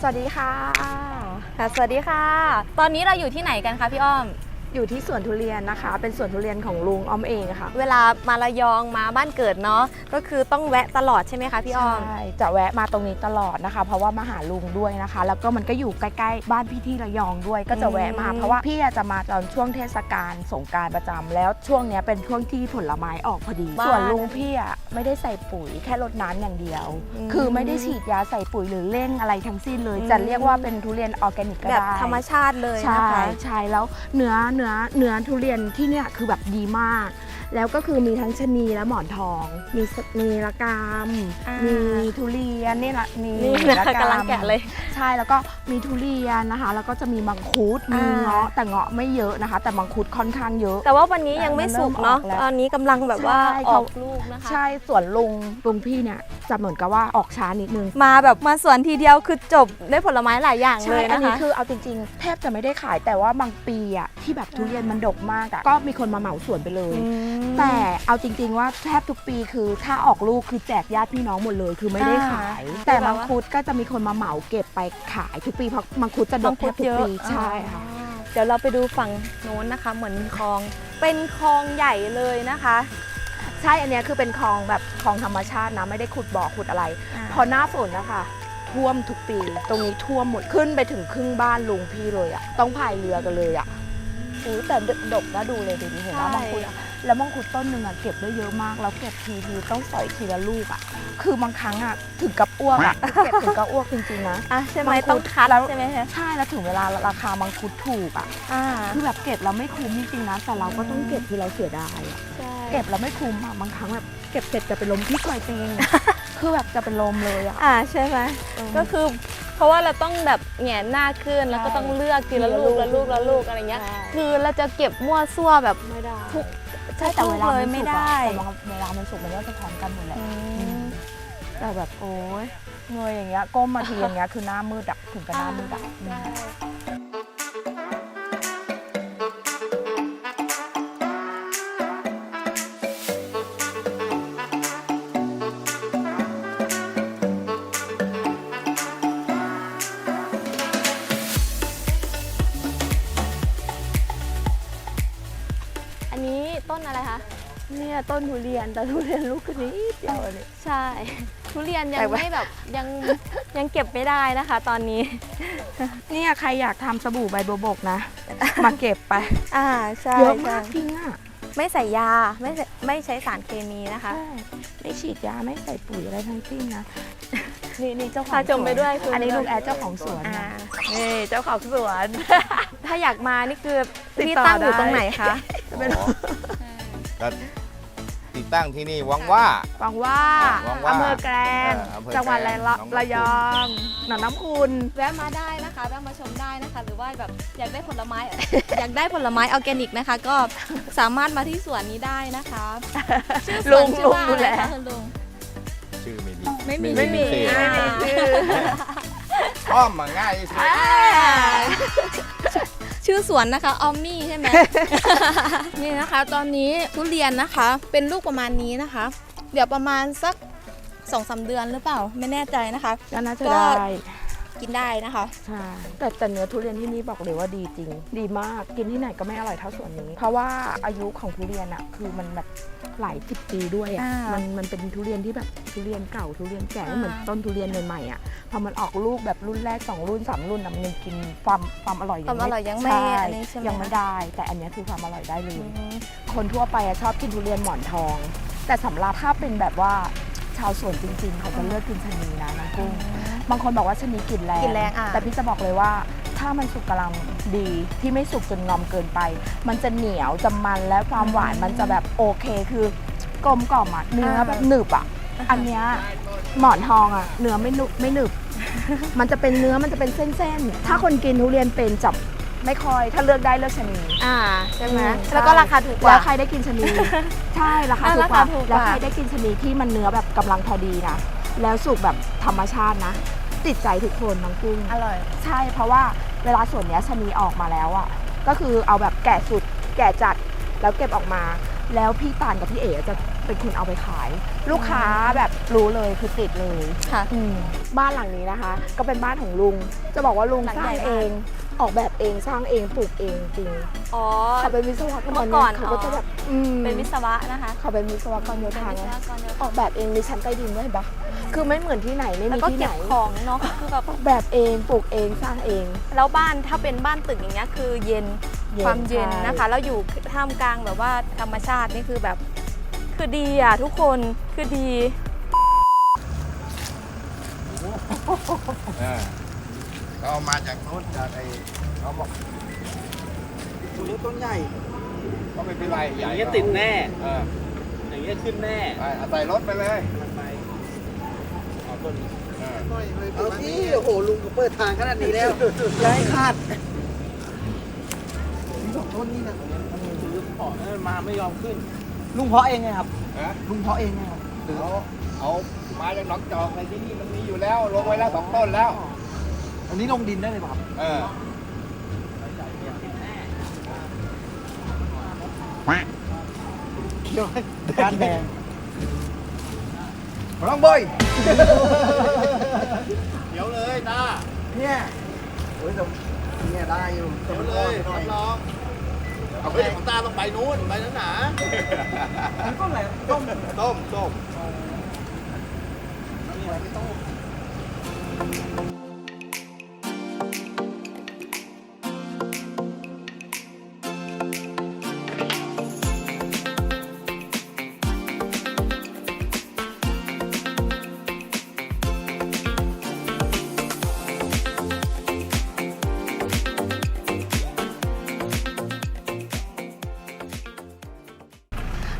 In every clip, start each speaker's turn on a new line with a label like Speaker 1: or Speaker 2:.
Speaker 1: สวัสดีค่ะ
Speaker 2: ค่ะ สวัสดีค่ะ ตอนนี้เราอยู่ที่ไหนกันคะพี่อ้อม
Speaker 1: อยู่ที่สวนทุเรียนนะคะ เป็นสวนทุเรียนของลุงอ้อมเองค่ะ
Speaker 2: เวลามาระยองมาบ้านเกิดเนาะก็คือต้องแวะตลอดใช่ไหมคะพี่อ้อม
Speaker 1: ใช่ จะแวะมาตรงนี้ตลอดนะคะ เพราะว่ามาหาลุงด้วยนะคะ แล้วก็มันก็อยู่ใกล้ๆ บ้านพี่ที่ระยองด้วย ก็จะแวะมา
Speaker 2: อืม
Speaker 1: เพราะว่าพี่อาจจะมาตอนช่วงเทศกาลสงกรารประจำแล้วช่วงเนี้ยเป็นช่วงที่ผลไม้ออกพอดี
Speaker 2: บ้าน
Speaker 1: ส่วนลุงพี่อะไม่ได้ใส่ปุ๋ยแค่รดน้ำอย่างเดียว
Speaker 2: อืม
Speaker 1: คือไม่ได้ฉีดยาใส่ปุ๋ยหรือเร่งอะไรทั้งสิ้นเลย
Speaker 2: อืม
Speaker 1: จะเรียกว่าเป็นทุเรียนออร์แกนิกก็
Speaker 2: แบบ
Speaker 1: ได้
Speaker 2: ธรรมชาติเลย
Speaker 1: ใช่
Speaker 2: นะคะ
Speaker 1: ใช่แล้วเนื้อเนื้อเนื้อทุเรียนที่เนี่ยคือแบบดีมาก แล้วก็คือมีทั้งชะนีและหมอนทอง มีสมีละกาม
Speaker 2: อ่ามี
Speaker 1: มีทุเรียนนี่ละมี
Speaker 2: นี่นะ
Speaker 1: ละ
Speaker 2: คะกำลังแกะเลย
Speaker 1: ใช่แล้วก็มีทุเรียนนะคะ แล้วก็จะมีมังคุดมี
Speaker 2: อ่า
Speaker 1: เงาะแต่เงาะไม่เยอะนะคะ แต่มังคุดค่อนข้างเยอะ
Speaker 2: แต่ว่าวันนี้ยังไม่สุกเนาะ
Speaker 1: มันเริ่มออกแล้ว
Speaker 2: ตอนนี้กำลังแบบว่า
Speaker 1: ใช่
Speaker 2: อ
Speaker 1: เขา
Speaker 2: อกลูกนะคะ
Speaker 1: ใช่ส่วนลุงลุงพี่เนี่ยจะเหมือนกับว่าออกช้านิดนึง
Speaker 2: มาแบบมาสวนทีเดียวคือจบได้ผลไม้หลายอย่างเล
Speaker 1: ใช่
Speaker 2: ย
Speaker 1: อัน
Speaker 2: นะ
Speaker 1: นี้
Speaker 2: คะ
Speaker 1: คือเอาจริงๆ แทบจะไม่ได้ขายแต่ว่าบางปีอะที่แบบทุเรียนมันดกมากอะก็มีคนมาเหมาสวนไปเลย
Speaker 2: ม
Speaker 1: แต่เอาจริง ๆ ว่าแทบทุกปีคือถ้าออกลูกคือแจกญาติพี่น้องหมดเลย คือไม่ได้
Speaker 2: อ่า
Speaker 1: ขาย แต่มังคุดก็จะมีคนมาเหมาเก็บไปขายทุกปีเพราะมังคุดจะด
Speaker 2: มั
Speaker 1: ก
Speaker 2: ง
Speaker 1: แท
Speaker 2: คุด
Speaker 1: บทุก
Speaker 2: เยอะ
Speaker 1: ปีใช่ค่ะ
Speaker 2: อ๋อเดี๋ยวเราไปดูฝั่งโน้นนะคะ เหมือนมีคลอง เป็นคลองใหญ่เลยนะคะ
Speaker 1: ใช่อันเนี้ยคือเป็นคลองแบบคลองธรรมชาตินะไม่ได้ขุดบ่อขุดอะไร พอหน้าฝนนะคะท่วมทุกปี ตรงนี้ท่วมหมดขึ้นไปถึงครึ่งบ้านลุงพี่เลยอะต้องพายเรือกันเลยอะ อู้แต่ดกนะดูเลยดูดิเห็นไหม
Speaker 2: ใช่
Speaker 1: มังคุดอะแล้วมังคุดต้นหนึ่งอะเก็บได้เยอะมาก แล้วเก็บทีทีต้องสอยทีละลูกอะคือบางครั้งอะถึงกับอ้วกอะเก็บถึงกับอ้วกจริงๆนะ
Speaker 2: อะใช่ไหม
Speaker 1: มังคุด
Speaker 2: ต้องคัด
Speaker 1: แล้ว
Speaker 2: ใช่ไหมคะ
Speaker 1: ใช่แล้วถึงเวลาราคามังคุดถูกอะ
Speaker 2: อ่า
Speaker 1: คือแบบเก็บแล้วไม่คุ้มจริงๆนะแต่เราก็ต้องเก็บคือเราเสียดายอะ
Speaker 2: ใช่
Speaker 1: เก็บแล้วไม่คุ้มอะบางครั้งแบบเก็บเสร็จจะเป็นลมที่ปลายเตงคือแบบจะเป็นลมเลยอะ
Speaker 2: อ่าใช่ไหม
Speaker 1: เออ
Speaker 2: ก็คือ เพราะว่าเราต้องแบบแหงนหน้าขึ้นแล้วก็
Speaker 1: ใช่
Speaker 2: ต้องเลือกทีละลูก
Speaker 1: ที
Speaker 2: ละ
Speaker 1: ละลู
Speaker 2: ลูก
Speaker 1: ก
Speaker 2: ละลูกอะไรเงี้ย
Speaker 1: ใช่
Speaker 2: คือเราจะเก็บมั่วซั่วแบบ
Speaker 1: ไม่ได้
Speaker 2: ทุก
Speaker 1: ใช่แต่เวลา
Speaker 2: เลย
Speaker 1: มัน
Speaker 2: ไม่
Speaker 1: สุก
Speaker 2: ได้
Speaker 1: อะแต่ว่าเวลามันสุกมันก็จะพร้อมกันหมดแหละ
Speaker 2: อืม
Speaker 1: แต่แบบโอ้ยเงยอย่างเงี้ยก้มมาทีอย่างเงี้ยคือหน้ามืดอะถึงกับหน้ามืดอะ เนี่ยต้นทุเรียนแต่ทุเรียนลูกคือนี้เดียวเลย
Speaker 2: ใช่ ทุเรียนยัง
Speaker 1: แต่ว่า
Speaker 2: ไม่แบบยังยังเก็บไม่ได้นะคะ ตอนนี้
Speaker 1: เนี่ยใครอยากทำสบู่ใบบัวบกนะ มาเก็บไป
Speaker 2: อ่าใช่
Speaker 1: เยอะ
Speaker 2: ใช่
Speaker 1: มากจริงอะ
Speaker 2: ไม่ใส่ยาไม่ใส่ไม่ใช้สารเคมีนะคะ
Speaker 1: ใช่ไม่ฉีดยาไม่ใส่ปุ๋ยอะไรทั้งสิ้นนะนี่นี่เจ้าของ
Speaker 2: พาชม
Speaker 1: สวน
Speaker 2: ไปด้วยคืออั
Speaker 1: อันนี้ลูกแอดเจ้าของสวน
Speaker 2: อ่า
Speaker 1: นะนี่เจ้าของสวน
Speaker 2: ถ้าอยากมานี่คือ
Speaker 1: ติด
Speaker 2: ที่
Speaker 1: ต่อ
Speaker 2: ตั้งอยู่
Speaker 1: ได้
Speaker 2: ตรงไหนคะ
Speaker 1: เป็น
Speaker 3: อ๋อก็ ติดตั้งที่นี่หวังว่า
Speaker 1: หวังว่า
Speaker 3: หวังว่า
Speaker 1: อำเภอแกลง
Speaker 3: เอออำเภอ
Speaker 1: จังหวัด
Speaker 3: แกล
Speaker 1: ระ
Speaker 3: ง
Speaker 1: ละ
Speaker 3: หนองบัว
Speaker 1: ระยองหนองน้ำคุณ
Speaker 2: แวะมาได้นะคะแวะมาชมได้นะคะ หรือว่าแบบอยากได้ผลไม้ อยากได้ผลไม้ออร์แกนิกนะคะ ก็สามารถมาที่สวนนี้ได้นะคะชื่อส
Speaker 1: ลุ
Speaker 2: วน
Speaker 1: ง
Speaker 2: ชื่
Speaker 1: ลุ
Speaker 2: องว่า
Speaker 1: ดู
Speaker 2: อะไร
Speaker 1: แล
Speaker 2: คะคุณลุง
Speaker 3: ชื่อไม่มี
Speaker 2: ไม่มี
Speaker 1: ไม่มี
Speaker 3: ชื่อ
Speaker 1: ไม่มีชื่อ
Speaker 3: อ้อมมาง่ายที่สุด
Speaker 2: ชื่อสวนนะคะออมมี่ใช่ไหม นี่นะคะ ตอนนี้ทุเรียนนะคะ เป็นลูกประมาณนี้นะคะ เดี๋ยวประมาณสักสองสาเดือนหรือเปล่า ไม่แน่ใจนะคะ
Speaker 1: ก็น่าจะ
Speaker 2: ก็
Speaker 1: ได้
Speaker 2: กินได้นะคะ
Speaker 1: ใช่แต่แต่เนื้อทุเรียนที่นี่บอกเลยว่าดีจริง ดีมากกินที่ไหนก็ไม่อร่อยเท่าสวนนี้ เพราะว่าอายุของทุเรียนอะคือมันแบบหลายสิบปีด้วยอะ
Speaker 2: อ่ามั
Speaker 1: มันมันเป็นทุเรียนที่แบบทุเรียนเก่าทุเรียนแก่ไม่
Speaker 2: อ่า
Speaker 1: เหมือนต้นทุเรียนใหม่ๆอะพอมันออกลูกแบบรุ่นแรกสองรุ่นสามรุ่นอะมันยังกินความความอร่อย
Speaker 2: ความอร่อยยังไม่
Speaker 1: ใช่
Speaker 2: อันนี้ใช่ไหม
Speaker 1: ยังไม่ได้ แต่อันเนี้ยคือความอร่อยได้เลย
Speaker 2: อืม
Speaker 1: คนทั่วไปอะชอบกินทุเรียนหมอนทอง แต่สำหรับถ้าเป็นแบบว่า ชาวสวนจริงๆเขาจะเลือกกินชะนีนะน้องกุ้งบางคนบอกว่าชะนีกลิ่นแรง
Speaker 2: กลิ่นแรงอะ
Speaker 1: แต่พี่จะบอกเลยว่า ถ้ามันสุกกำลังดีที่ไม่สุกจนงอมเกินไป มันจะเหนียวจะมันและความหวานมันจะแบบโอเคคือกลมกล่อมอะเนื้อแบบหนึบอะอันเนี้ยหมอนทองอะเนื้อไม่หนุบไม่หนึบ มันจะเป็นเนื้อมันจะเป็นเส้นๆ ถ้าคนกินทุเรียนเป็นจับ ไม่ค่อยถ้าเลือกได้เลือกชะนี
Speaker 2: อ่าใช่ไหม
Speaker 1: อืม
Speaker 2: แล้วก็
Speaker 1: ใช่
Speaker 2: ราคาถูกกว่า
Speaker 1: แล้วใครได้กินชะนี ใช่ราคา
Speaker 2: อ่า
Speaker 1: ถูกกว่า
Speaker 2: ราคาถูกกว่า
Speaker 1: แล้วใครได้กินชะนีที่มันเนื้อแบบกำลังพอดีนะแล้วสุกแบบธรรมชาตินะ ติดใจทุกคนน้องกุ้ง
Speaker 2: อร่อย
Speaker 1: ใช่เพราะว่าเวลาส่วนเนี้ยชะนีออกมาแล้วอะก็คือเอาแบบแก่สุดแก่จัดแล้วเก็บออกมา แล้วพี่ตาลกับพี่เอ๋จะเป็นคนเอาไปขาย ลูกค้าแบบรู้เลยคือติดเลย
Speaker 2: ค่ะ
Speaker 1: อืมบ้านหลังนี้นะคะ ก็เป็นบ้านของลุง จะบอกว่าลุง
Speaker 2: หลัง
Speaker 1: สร้า
Speaker 2: ใหญ่
Speaker 1: ง
Speaker 2: มาก
Speaker 1: เอง ออกแบบเองสร้างเองปลูกเองจริง
Speaker 2: อ๋อ
Speaker 1: เขาเป็นวิศวกร
Speaker 2: เมื่อก่อน
Speaker 1: เขาก็จะแบบอืม
Speaker 2: เป็นวิศวะนะคะ
Speaker 1: เขาเป็นวิศวกรโย
Speaker 2: เป็น
Speaker 1: ธา
Speaker 2: วิศ
Speaker 1: ไง
Speaker 2: วกรโยธา
Speaker 1: ออกแบบเองมีชั้นใต้ดินด้วยเห็นปะคือไม่เหมือนที่ไหนไม่
Speaker 2: แล้ว
Speaker 1: มี
Speaker 2: ก็
Speaker 1: ที่
Speaker 2: เก็
Speaker 1: ไหน
Speaker 2: บของเนาะคือแบบ
Speaker 1: ออกแบบเองปลูกเองสร้างเอง
Speaker 2: แล้วบ้านถ้าเป็นบ้านตึกอย่างเงี้ยคือเย็น
Speaker 1: เย็น
Speaker 2: ความเย็น
Speaker 1: ใช่
Speaker 2: นะคะ แล้วอยู่ท่ามกลางแบบว่าธรรมชาตินี่คือแบบ คือดีอะทุกคนคือดี
Speaker 3: เออ เขาเอามาจากโน้นจากไอ้เขาบอก
Speaker 4: ตัวเล็กต้นใหญ่
Speaker 3: ก็ไม่เป็นไร
Speaker 4: อ
Speaker 3: ให
Speaker 4: ย่า
Speaker 3: ญ่
Speaker 4: งเงี้ยติดแน่
Speaker 3: เออ
Speaker 4: อย่างเงี้ยขึ้นแน่
Speaker 3: ไปเอาใส่รถไปเลย
Speaker 4: ไปเอาต้นนี้
Speaker 3: เออ
Speaker 5: เอาที่โอ้โหลุงก็เปิดทางขนาดนี้แล้วย้ายขาดมีสองต้นนี่นะ
Speaker 4: ลุงขอเออมาไม่ยอมขึ้น
Speaker 5: ลุงเพาะเองไงครับ
Speaker 3: ฮะ
Speaker 5: ลุงเพาะเองไงครับ
Speaker 3: เอาเอามาจากหนองจอกในที่นี่มันมีอยู่แล้วลงไว้แล้วสองต้นแล้ว
Speaker 5: อันนี้ลงดินได้เลยป่ะครับ
Speaker 3: เออ
Speaker 5: เขียวการแดง
Speaker 3: ลองบ่อย
Speaker 4: เดี๋ยวเลยตา
Speaker 5: เนี่ยโอ้ยแต่เนี่ยได้อยู่
Speaker 4: เดี๋ยวเลย
Speaker 5: หน่อย
Speaker 4: รับรองเอาเฮ้ยของตาต้องไปนู้นไปนั้นหนา
Speaker 5: มันก็อะไรต้ม
Speaker 4: ต้มต้ม
Speaker 5: มีอะไรไม่ต้อ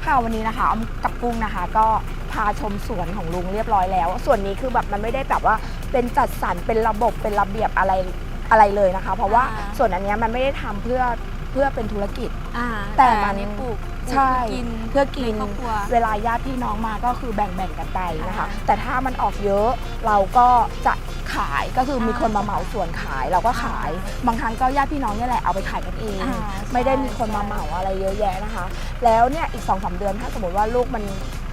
Speaker 1: ค่ะวันนี้นะคะออมกับกุ้งนะคะ ก็พาชมสวนของลุงเรียบร้อยแล้ว ส่วนนี้คือแบบมันไม่ได้แบบว่าเป็นจัดสรรเป็นระบบเป็นระเบียบอะไรอะไรเลยนะคะ เพราะว่า
Speaker 2: อ่า
Speaker 1: ส่วนอันเนี้ยมันไม่ได้ทำเพื่อเพื่อเป็นธุรกิจ
Speaker 2: อ่า
Speaker 1: แต่มัน
Speaker 2: อัปลูก
Speaker 1: ใช่
Speaker 2: กิน
Speaker 1: เพื่อกิน
Speaker 2: ในครอบครัว
Speaker 1: เวลาญาติพี่น้องมาก็คือแบ่งๆกันไปนะคะ
Speaker 2: อ่า
Speaker 1: แต่ถ้ามันออกเยอะเราก็จะ ขายก็คือมี
Speaker 2: อ่า
Speaker 1: คนมาเหมาส่วนขายเราก็ขาย บางครั้งก็ญาติพี่น้องเนี่ยแหละเอาไปขายกันเอง
Speaker 2: อ่า
Speaker 1: ไม่ได้
Speaker 2: ใช่
Speaker 1: มีคนมาเหมาอะไรเยอะแยะนะคะ แล้วเนี่ยอีก2อสเดือนถ้าสมมติว่าลูกมัน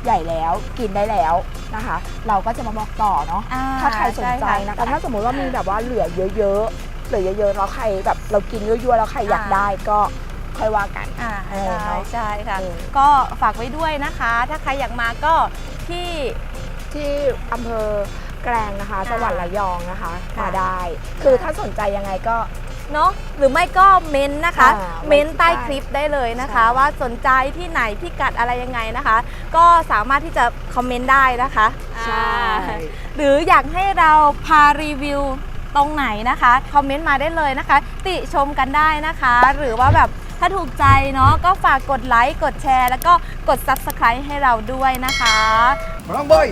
Speaker 1: ใหญ่แล้วกินได้แล้วนะคะ เราก็จะมาบอกต่อเนาะ
Speaker 2: อ่
Speaker 1: ถ้าใครสนใจ
Speaker 2: ช่
Speaker 1: นะคะถ้าสมมติว่ามีแบบว่าเหลือเยอะๆเหลือเยอะๆแล้วใครแบบเรากินยั่วๆแล้วใครอยากได้ก็ค่อยว่ากัน
Speaker 2: อ่า
Speaker 1: เออ
Speaker 2: ใช่
Speaker 1: เนอะ
Speaker 2: ใช่ค่ะ
Speaker 1: เออ
Speaker 2: ก็ฝากไว้ด้วยนะคะ ถ้าใครอยากมาก็ที่
Speaker 1: ที่อำเภอ แกลงนะคะ
Speaker 2: ค่ะ
Speaker 1: จังหวัดระยองนะคะ
Speaker 2: ค่ะ
Speaker 1: มาได้ คือถ้าสนใจยังไงก็
Speaker 2: เนาะหรือไม่ก็เม้นต์นะคะ
Speaker 1: อ่า
Speaker 2: เม้นต์ใต้
Speaker 1: ได้
Speaker 2: คลิปได้เลยนะคะ
Speaker 1: ใช่
Speaker 2: ว่าสนใจที่ไหนพิกัดอะไรยังไงนะคะ ก็สามารถที่จะคอมเมนต์ได้นะคะ
Speaker 1: ใช่
Speaker 2: อ่าหรืออยากให้เราพารีวิวตรงไหนนะคะคอมเมนต์มาได้เลยนะคะ ติชมกันได้นะคะ หรือว่าแบบถ้าถูกใจเนาะก็ฝากกดไลค์กดแชร์ แล้วก็กด Subscribe ให้เราด้วยนะคะ
Speaker 3: ลองบ่อย